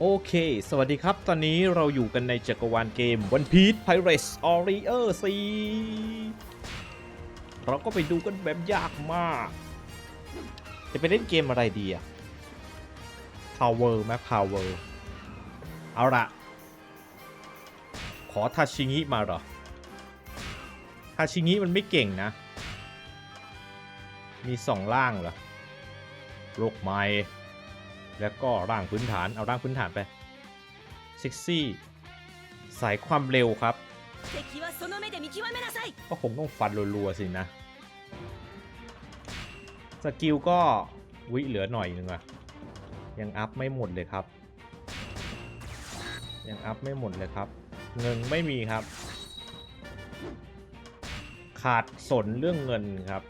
โอเค สวัสดีครับ ตอนนี้เราอยู่กันในจักรวาลเกม One Piece Pirates Warrior 4เราก็ไปดูกันแบบยากมาก จะไปเล่นเกมอะไรดีอะ Power ไหม Power เอาละขอทาชิงิมาเหรอทาชิงิมันไม่เก่งนะ มีสองร่างเหรอโลกไม้ แล้วก็ร่างพื้นฐานเอาร่างพื้นฐานไปซิกซี่สายความเร็วครับก็คงต้องฟันรัวๆสินะ สกิลก็วิเหลือหน่อยนึงอะยังอัพไม่หมดเลยครับ ยังอัพไม่หมดเลยครับ เงินไม่มีครับ ขาดสนเรื่องเงินครับ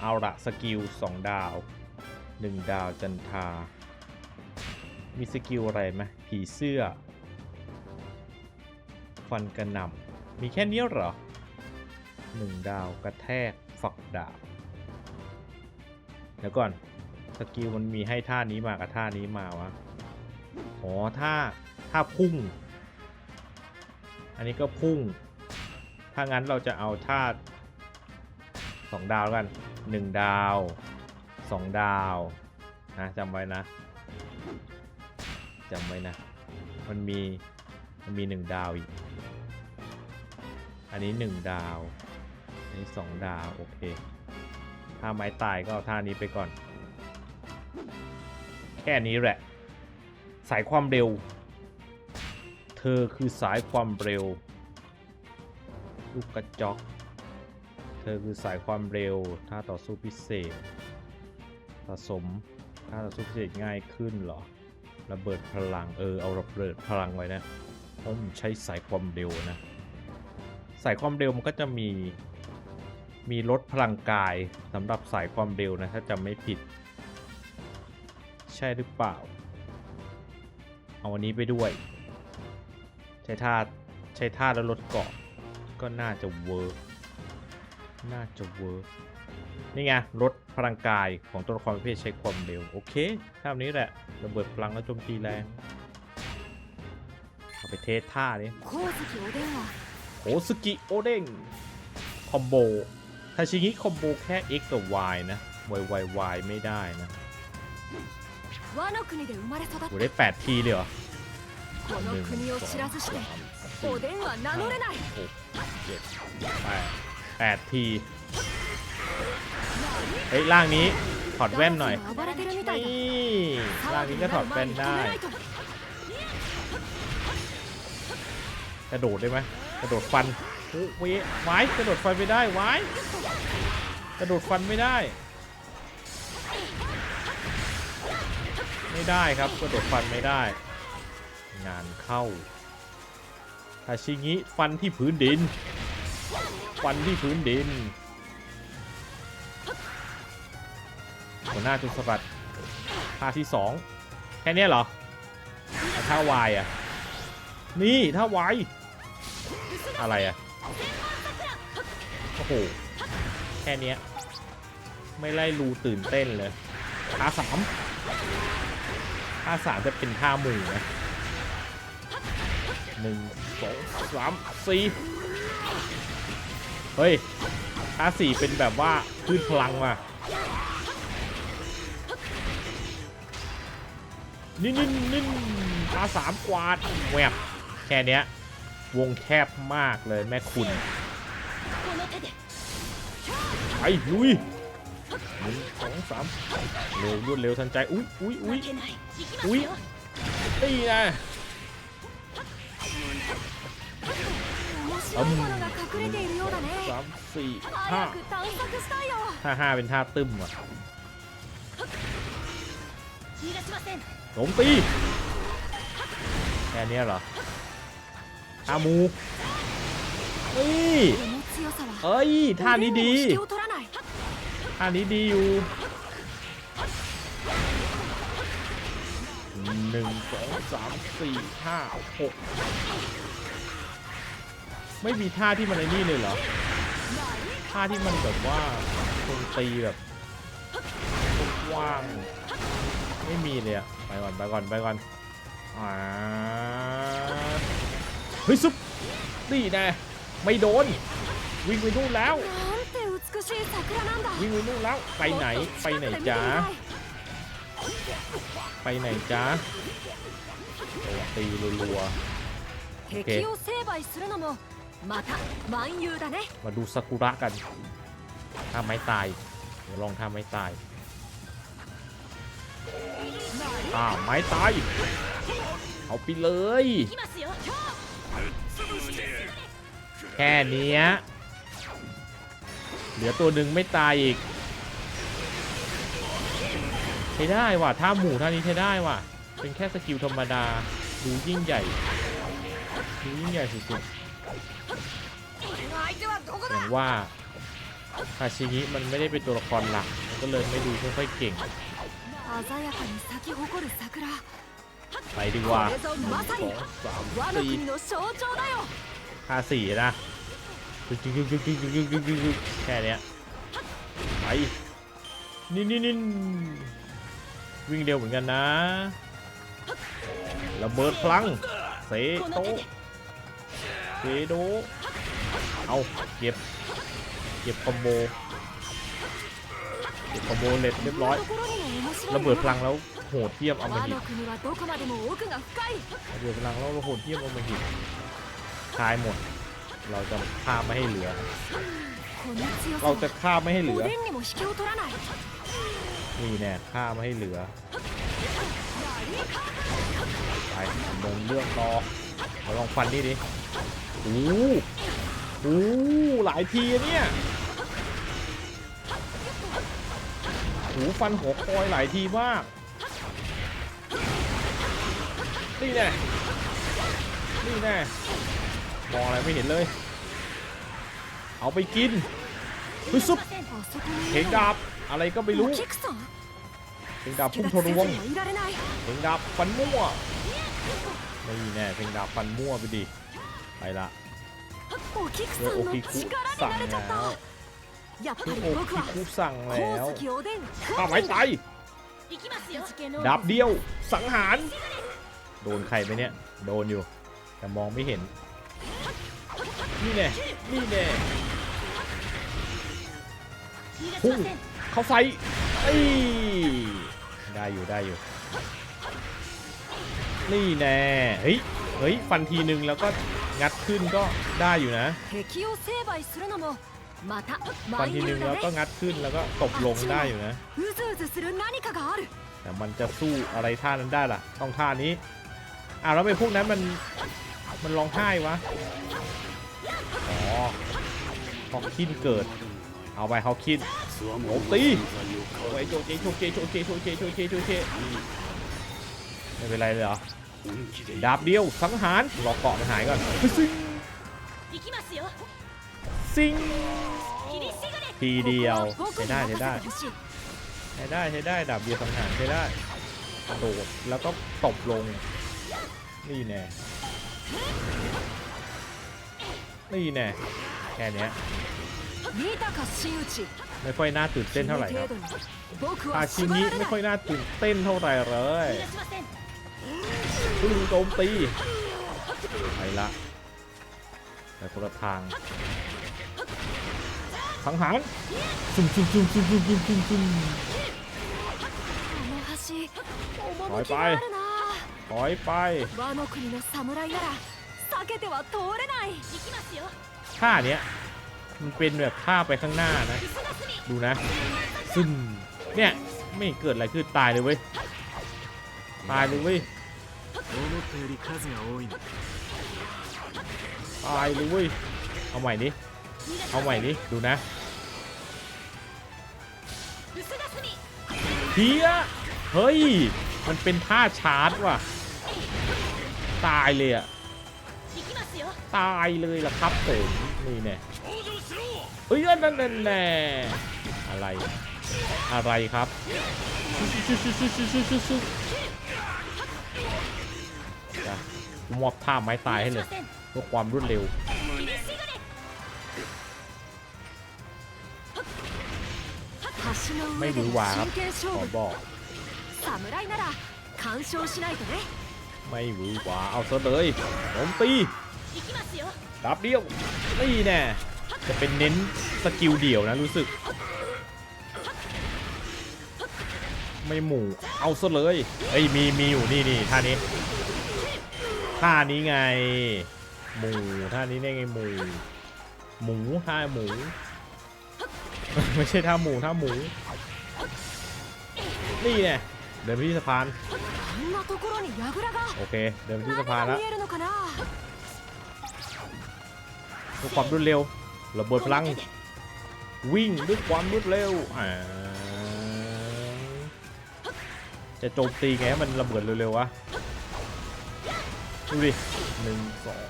เอาละสกิล 2 ดาว 1 ดาวจันทา มีสกิลอะไรไหมผีเสื้อ ฟันกระหน่ำมีแค่นี้เหรอหนึ่งดาวกระแทกฝักดาบเดี๋ยวก่อน สกิลมันมีให้ท่านี้มากับท่านี้มาวะอ๋อท่าท่าพุ่ง อันนี้ก็พุ่ง ถ้างั้นเราจะเอาท่าสองดาวแล้วกันหนึ่งดาวสองดาวนะจำไว้นะ จำไว้นะ มันมี มันมีหนึ่งดาวอีก อันนี้หนึ่งดาว อันนี้สองดาว โอเค ถ้าไม้ตายก็เอาท่านี้ไปก่อน แค่นี้แหละ สายความเร็ว เธอคือสายความเร็ว ลูกกระจอก เธอคือสายความเร็ว ถ้าต่อสู้พิเศษ ผสมถ้าต่อสู้พิเศษง่ายขึ้นเหรอ ระเบิดพลังเออเอาระเบิดพลังไว้นะเพราะมันใช้สายความเร็วนะ สายความเร็วมันก็จะมีมีลดพลังกายสำหรับสายความเร็วนะถ้าจำไม่ผิด ใช่หรือเปล่า เอาอันนี้ไปด้วย ใช้ท่าใช้ท่าแล้วลดเกาะก็น่าจะเวิร์กน่าจะเวิร์ก นี่ไงลดพลังกายของตัวละครประเภทใช้ความเร็ว โอเคท่านี้แหละ ระเบิดพลังแล้วโจมตีแรงเอาไปเทสท่านี้ 光月おでんは โอสกิโอเด้งคอมโบทาชิงิคอมโบแค่ X กับ Y นะ Y Y Y ไม่ได้นะ 和の国で生まれ育っ โหได้ 8 ทีเลยเหรอ この国を知らずして สี่ おでんは名乗れない หกเจ็ดแปดแปดที เฮ้ยล่างนี้ถอดแว่นหน่อยนี่ล่างนี้ก็ถอดแว่นได้ กระโดดได้ไหมกระโดดฟันโอ้ยไว้กระโดดฟันไม่ได้วายกระโดดฟันไม่ได้ ไม่ได้ครับกระโดดฟันไม่ได้ งานเข้าทาชิงิฟันที่พื้นดิน ฟันที่พื้นดิน หัวหน้าจุดสกัดท่าที่สองแค่นี้เหรอท่าวายอะ นี่ท่าวายอะไรอะ โอ้โห แค่นี้ไม่ไล่รูตื่นเต้นเลยท่าสามท่าสามจะเป็นท่าหมู่นะหนึ่งสองสามสี่เฮ้ยท่าสี่เป็นแบบว่าขึ้นพลังมา นิ่นนิ่นนิ่นาสามกวาดแหวบแค่เนี้ยวงแคบมากเลยแม่คุณไปลุยหนึ่งสองสามเร็วรวดเร็วทันใจ อุ้ยอุ้ยอุ้ยอุ้ยตีนะสามสี่ห้าถ้าห้าเป็นท่าตึ้มอะ โจมตีแค่นี้เหรออามูเฮ้ยเฮ้ยท่านี้ดีท่านี้ดีอยู่หนึ่งสองสามสี่ห้าหกไม่มีท่าที่มันในนี่เลยเหรอท่าที่มันแบบว่าตรงตีแบบกว้าง ไม่มีเลยอะไปก่อนไปก่อนไปก่อนอาเฮ้ยซุปนี่แน่ไม่โดน วิ่งไปนู่นแล้ว วิ่งไปนู่นแล้ว ไปไหนไปไหนจ้าไปไหนจ้าตีรัวๆโอเคมาดูซากุระกัน ถ้าไม่ตาย เดี๋ยวลองถ้าไม่ตาย อ้าไม้ตาย เอาไปเลย แค่นี้เหลือตัวหนึ่งไม่ตายอีก ใช้ได้ว่ะท่าหมู่ท่านี้ใช้ได้ว่ะ เป็นแค่สกิลธรรมดา ดูยิ่งใหญ่ ดูยิ่งใหญ่สุดๆแต่ว่าคาชิงิมันไม่ได้เป็นตัวละครหลัก ก็เลยไม่ดูค่อยๆเก่ง 鮮やかに咲き誇る桜 ไปดีกว่า これぞまさ ส に องสาม 和の สี่ 国の象徴だよ ค่าสี่นะจึ๊กจึ๊กจึ๊กจึ๊กจึ๊กจึ๊กจึ๊กจึ๊กจึ๊กแค่เนี้ยไปนี่นี่นี่วิ่งเร็วเหมือนกันนะระเบิดพลังเซ この โต 手で เซโดเอาเก็บเก็บคอมโบเก็บคอมโบเล็ดเรียบร้อย こんなところにも面白いな ระเบิดพลังแล้วโหดเทียมเอามาหิตระเบิดพลังแล้วโหดเทียมเอามาหิตตายหมด เราจะฆ่าไม่ให้เหลือ เราจะฆ่าไม่ให้เหลือ นี่แน่ฆ่าไม่ให้เหลือไปเดิเรื่องต่อเราลองฟันนี่ดิโอ้โหหลายทีเนี่ย หูฟันหัวคอยหลายทีมาก นี่แน่ นี่แน่ มองอะไรไม่เห็นเลย เอาไปกินฮึซุปเข่งดาบ อะไรก็ไม่รู้เข่งดาบพุ่งทะลวงเข่งดาบฟันมั่วไม่แน่เข่งดาบฟันมั่วไปดิ ไปละโอคิคุสั่งแล้ว คือโอคิคุสั่งแล้วเอาไว้ตาดับเดียว สังหาร โดนใครไปเนี่ย โดนอยู่ แต่มองไม่เห็น นี่แน่นี่แน่พุ่งเข้าไฟไอ้ได้อยู่ได้อยู่ นี่แน่เฮ้ยเฮ้ยฟันทีนึงแล้วก็งัดขึ้นก็ได้อยู่นะ ฟันที่นึงแล้วก็งัดขึ้นแล้วก็ตบลงได้อยู่นะ แต่มันจะสู้อะไรท่านั้นได้ล่ะ ต้องท่านี้อ้าวแล้วไปพวกนั้นมันมันร้องไห้วะอ๋อฮอกคินเกิด เอาไปฮอกคินโอตีโอ้ยโจเจโจเจโจเจโจเจโจเจโจเจไม่เป็นไรเลยเหรอดาบเดียวสังหารรอเกาะมันหายก่อน ซิงทีเดียวใช้ได้ใช้ได้ใช้ได้ใช้ได้ดับเดียวสังหารใช้ได้กระโดดแล้วก็ตบลง นี่แน่นี่แน่แค่นี้ไม่ค่อยน่าตื่นเต้นเท่าไหร่ครับอาชินี้ไม่ค่อยน่าตื่นเต้นเท่าไหร่เลยพึ่งโจมตีไปละแต่คนละทาง สังหารจุ่มจุ่มจุ่มจุ่มจุ่มจุ่มจุ่มจุ่มถอยไปถอยไปท่าเนี้ยมันเป็นแบบท่าไปข้างหน้านะ ดูนะซึ่งเนี่ยไม่เกิดอะไรขึ้นตายเลยเว้ยตายเลยเว้ยตายเลยเว้ยเอาใหม่นี้ เอาใหม่ดิดูนะเฮียเฮ้ย มันเป็นท่าชาร์จว่ะ ตายเลยอะตายเลยล่ะครับผมนี่แน่เฮ้ยนั่นแน่อะไร อะไรครับมอบท่าไม้ตายให้เลยเพื่อความรวดเร็ว ไม่หวือหวาครับขอบอกไม่หวือหวาเอาซะเลยผมตีรับเดียวนี่แน่จะเป็นเน้นสกิลเดี่ยวนะรู้สึก ไม่หมู่เอาซะเลยเอ้ยมีมีอยู่นี่นี่ท่านี้ท่านี้ไง หมูท่านี้ได้ไงหมูหมูท่าหมู ไม่ใช่ท่าหมูท่าหมู นี่ไงเดินไปที่สะพาน โอเค เดินไปที่สะพานแล้วด้วยความรวดเร็วระเบิดพลัง วิ่งด้วยความรวดเร็วจะโจมตีไงใมันระเบิดเร็วๆวะดูดิหนึ่งสอง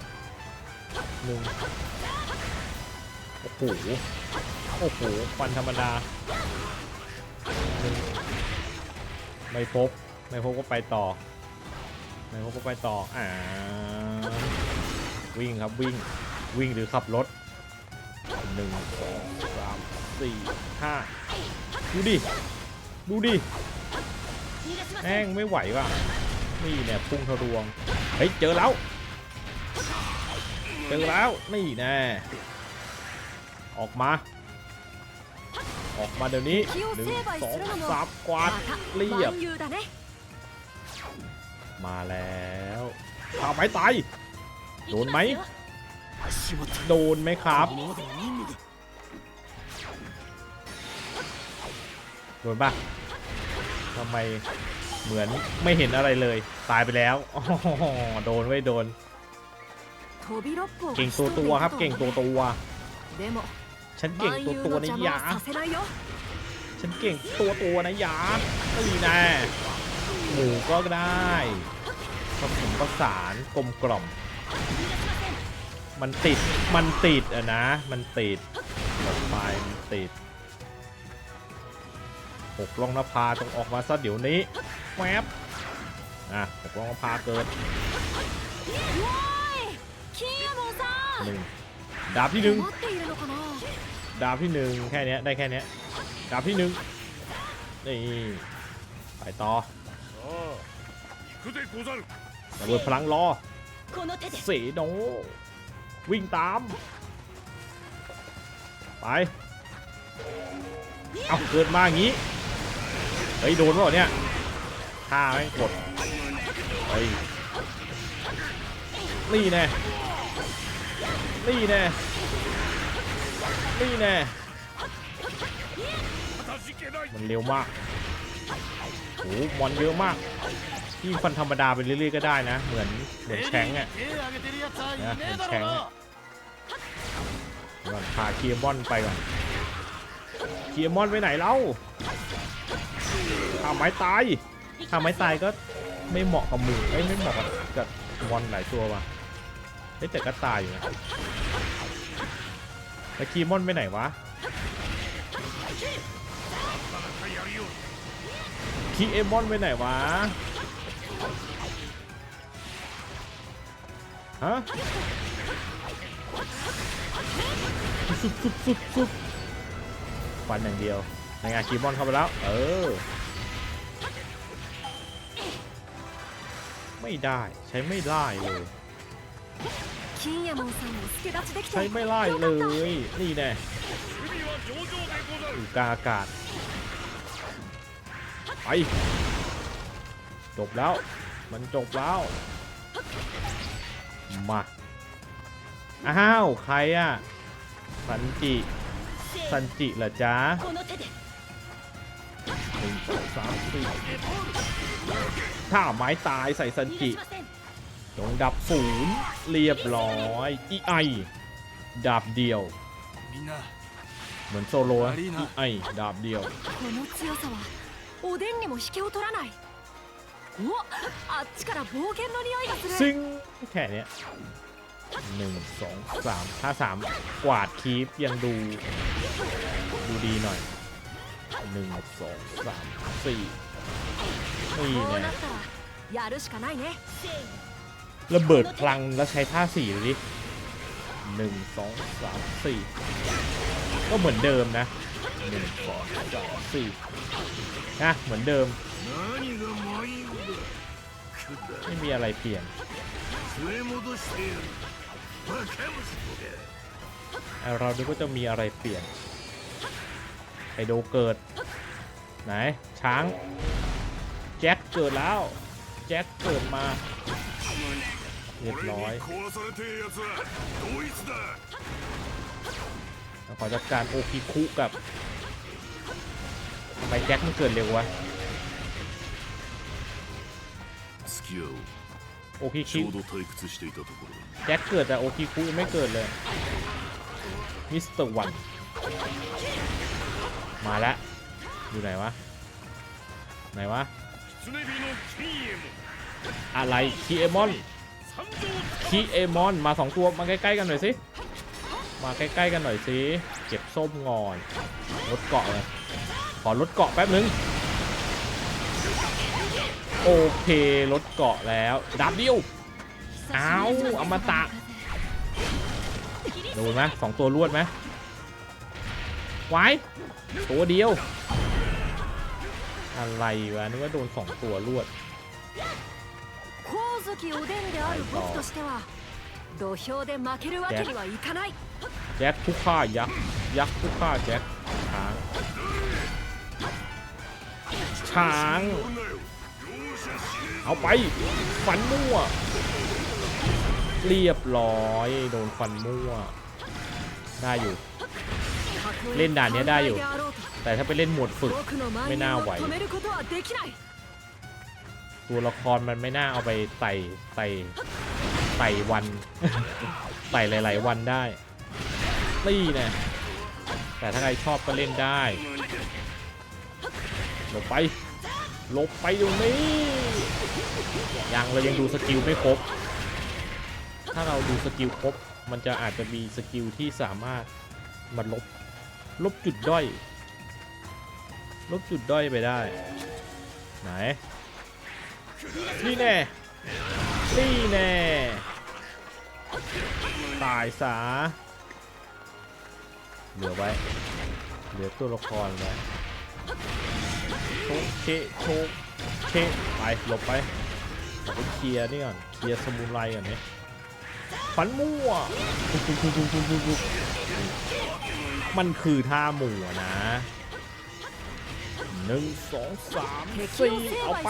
หนึ่งโอ้โห โอ้โหฟันธรรมดาไม่พบไม่พบก็ไปต่อไม่พบก็ไปต่ออ่าวิ่งครับวิ่งวิ่งหรือขับรถหนึ่งสองสามสี่ห้าดูดิ ดูดิแห้งไม่ไหวว่ะนี่เนี่ยพุ่งทะลวง เฮ้ย เจอแล้ว เจอแล้ว นี่แน่ออกมา ออกมาเดี๋ยวนี้หนึ่งสองสามกวาดเรียบ มาแล้วข่าไปตายโดนไหมโดนไหมครับโดนปะทำไมเหมือนไม่เห็นอะไรเลย ตายไปแล้วโดนไว้โดน เก่งตัวตัวครับ เก่งตัวตัว ฉันเก่งตัวตัวนะยาฉันเก่งตัวตัวนะยาก็ดีแน่หมูก็ได้ผสมประสานกลมกล่อม มันติดมันติดอะนะ มันติดหมดไฟมันติดหกลองนภาต้องออกมาซะเดี๋ยวนี้แวบอะหกลองนภาเกิดหนึ่งดาบที่หนึ่ง ดาบที่หนึ่งแค่นี้ได้แค่นี้ดาบที่หนึ่งนี่ไปต่อระโดนดพลังรอเสโนวิ่งตาม ไป เอาเกิดมาอย่างนี้ เฮ้ย โดนเปล่าเนี่ยฆ่าแม่กดเฮ้ยนี่แน่นี่แน่ นี่แน่มันเร็วมากโอ้มอนเยอะมากยิ่งฟันธรรมดาไปเรื่อยๆก็ได้นะ เหมือนเหมือนแชงอะนะเหมืนแชงก่อนพาเคียมอนไปก่อนเคียมอนไปไหนเล่าทำไม้ตายทำไม้ตายก็ไม่เหมาะกับมือไม่เหมาะกับกับมอนหลายตัวว่ะแต่ก็ตายอยู่นะ แล้คีมอนไปไหนวะคีเอมอนไปไหนวะฮะซุบซุบซุบซุบฟันอย่างเดียวในงานคีมอนเข้าไปแล้ว เออ ไม่ได้ใช้ไม่ได้เลย 金右衛門さんも助立ちできて ใช้ไม่ได้เลย นี่แน่ 海は上々でござ อ る ยู่กลางอากาศ ไป จบแล้ว มันจบแล้ว มา อ้าว ใครอ่ะ สันจิ สันจิเหรอจ๊ะ この手で หนึ่งสองสามสี่ถ้าไม้ตายใส่สัน 逃が จิ しません จงดับศูนย์เรียบร้อยอีไอดาบเดียว เหมือนโซโลอีไอดาบเดียวซิงแค่เนี้ยหนึ่งสองสามถ้าสามกวาดคีฟยังดู ดูดีหน่อยหนึ่งสองสามสี่นี่เนี้ย ระเบิดพลังแล้วใช้ท่าสี่ดูดิหนึ่งสองสามสี่ก็เหมือนเดิมนะหนึ่งสองสามสี่นะเหมือนเดิม ไม่มีอะไรเปลี่ยน เราดูก็จะมีอะไรเปลี่ยนไอโดเกิด ไหน ช้าง แจ็คเกิดแล้ว แจ็คเกิดมา เรียบร้อยขอจัดการโอคิคุกับทำไมแจ็คมันเกิดเร็ววะโอคิคุแจ็คเกิดแต่โอคิคุไม่เกิดเลยมิสเตอร์วันมาแล้วอยู่ไหนวะไหนวะ อะไรคีเอมอนคีเอมอนมาสองตัวมาใกล้ๆกันหน่อยสิมาใกล้ๆกันหน่อยสิเก็บส้มงอนลดเกาะเลยขอลดเกาะแป๊บนึงโอเคลดเกาะแล้วดับเดียวอ้าวอมตะโดนไหมสองตัวรวดไหมไว้ตัวเดียว อะไรวะนึกว่าโดนสองตัวรวด 光月おでんである僕としては土俵で負けるわけにはいかない แจ็คผู้ฆ่ายักษ์ยักษ์ผู้ฆ่าแจ็คช้าง ช้าง おんなよ容赦しね เอาไป ฟันมั่ว เรียบร้อย โดนฟันมั่ว ได้อยู่ เล่นด่านเนี้ยได้อยู่ แต่ถ้าไปเล่นหมวดฝึก 僕の蔓 ไม่น่า 延を ไหว ตัวละครมันไม่น่าเอาไปไต่ไต่ไต่วันไต่หลาย ๆ วันได้นี่นะแต่ถ้าใครชอบก็เล่นได้หลบไปหลบไปตรงนี้ยังเรายังดูสกิลไม่ครบ ถ้าเราดูสกิลครบ มันจะอาจจะมีสกิลที่สามารถมาลบลบจุดด้อย ลบจุดด้อยไปได้ ไหน นี่แน่นี่แน่ ตายสาเหลือไว้ เหลือตัวละครไว้ทุกเคทุกเคไปหลบไปผมเคลียร์นี่ก่อน เคลียร์สมุนไพรก่อนเนี่ยฟันมั่ว มันคือท่าหมู่นะหนึ่งสองสามสี่เอาไป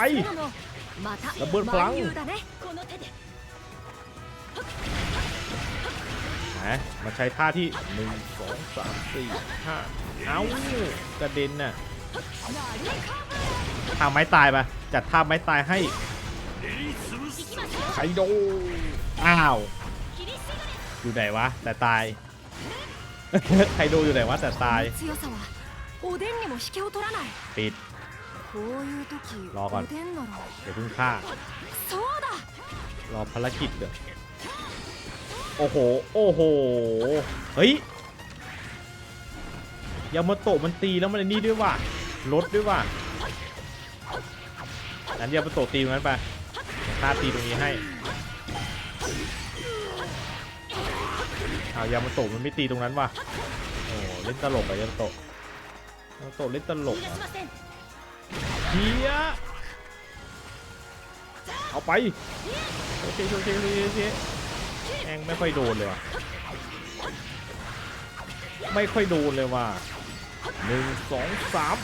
ระเบิดพลังนะมาใช้ท่าที่หนึ่งสองสามสี่ห้าเอากระเด็นน่ะท่าไม้ตายปะจัดท่าไม้ตายให้ไคโดอ้าว อยู่ไหนวะ แต่ตายไคโดอยู่ไหนวะแต่ตายปิด รอก่อนเดี๋ยวพึ่งฆ่ารอภารกิจเดี๋ยโอ้โห โอ้โห เฮ้ย ยามาโตมันตีแล้วมันนี่ด้วยว่ะลดด้วยว่ะนั้นยามาโตตีงั้นไปฆ่าตีตรงนี้ให้ เอายามาโตมันไม่ตีตรงนั้นว่ะ โอ้เล่นตลกอะยามาโตยามาโตเล่นตลกอะ เฮียเอาไปโอเคโอเคโอเคโอเคแองไม่ค่อยโดนเลยว่ะไม่ค่อยโดนเลยว่ะหนึ่งสองสาม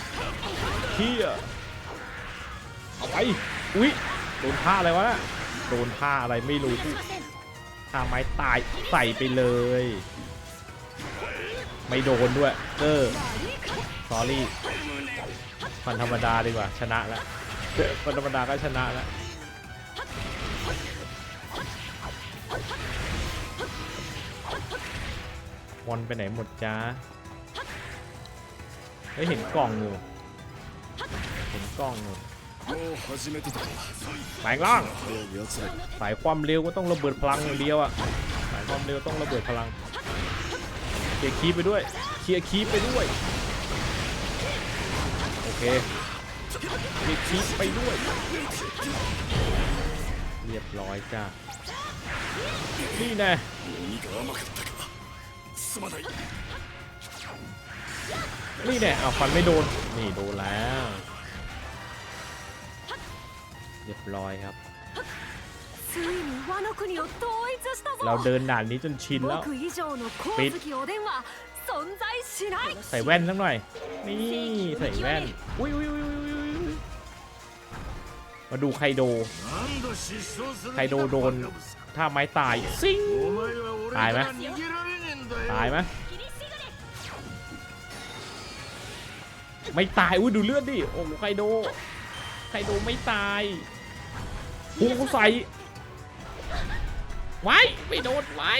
เฮียเอาไปอุ๊ยโดนท่าอะไรวะน่ะโดนท่าอะไรไม่รู้ท่าไม้ตายใส่ไปเลย ไม่โดนด้วยเออสอรี่ ฟันธรรมดาดีกว่าชนะแล้วฟันธรรมดาก็ชนะแล้วมอนไปไหนหมดจ้าเฮ้เห็นกล่องอยู่เห็นกล่องอยู่แปลงร่างสายความเร็วก็ต้องระเบิดพลังอย่างเดียวอะสายความเร็วต้องระเบิดพลังเคลียร์คีไปด้วยเคลียร์คีไปด้วย เคมีคีไปด้วย เรียบร้อยจ้านี่แน่นี่แน่เอาฟันไม่โดน นี่โดนแล้ว เรียบร้อยครับ เราเดินด่านนี้จนชินแล้วปิด ใส่แว่นสักหน่อย นี่ใส่แว่น อุ้ยมาดูไคโด ไคโดโดนถ้าไม้ตายซิงตายไหมตายไหมไม่ตาย อุ้ยดูเลือดดิ โอ้ไคโด ไคโดไม่ตายโอ้ใส่ ไว้ ไม่โดนไว้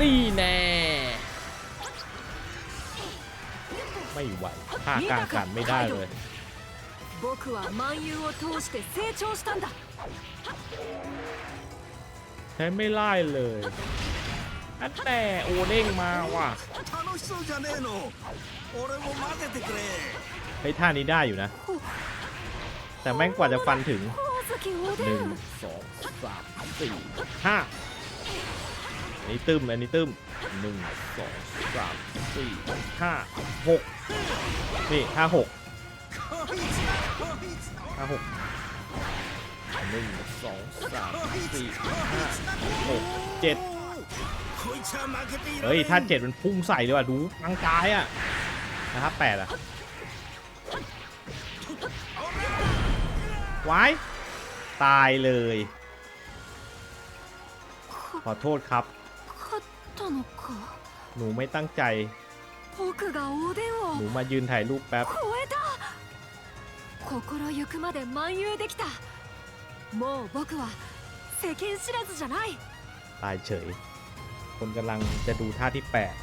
นี่แน่ ไม่ไหวท่ากลางกันไม่ได้เลย 僕は万有を通して成長したんだ ใช้ไม่ไล่เลยอันแต่โอเด้งมาว่ะ 楽しそうじゃねえの俺も混ぜてくれ เฮ้ยท่านี้ได้อยู่นะ แต่แม่งกว่าจะฟันถึง 光月おで หนึ่ง ん สองสามสี่ห้าอันนี้ตึมอันนี้ตึมหนึ่งสองสามสี่ห้าหก นี่ห้าหกห้าหกหนึ่งสองสามสี่ห้าหกเจ็ดเฮ้ย ถ้าเจ็ดมันพุ่งใส่เลยว่ะ ดูร่างกายอะนะครับแปดอะวายตายเลย ขอโทษครับ หนูไม่ตั้งใจ 僕がおでん หนู を มายืนถ่ายรูปแป๊บ 超えた心ゆくまで漫遊できたもう僕は世間知らずじゃない ตายเฉย คนกำลังจะดูท่าที่แปด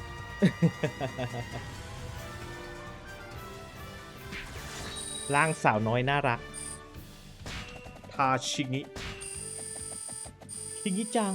ร่างสาวน้อยน่ารัก ทาชิงิ ชิงิจัง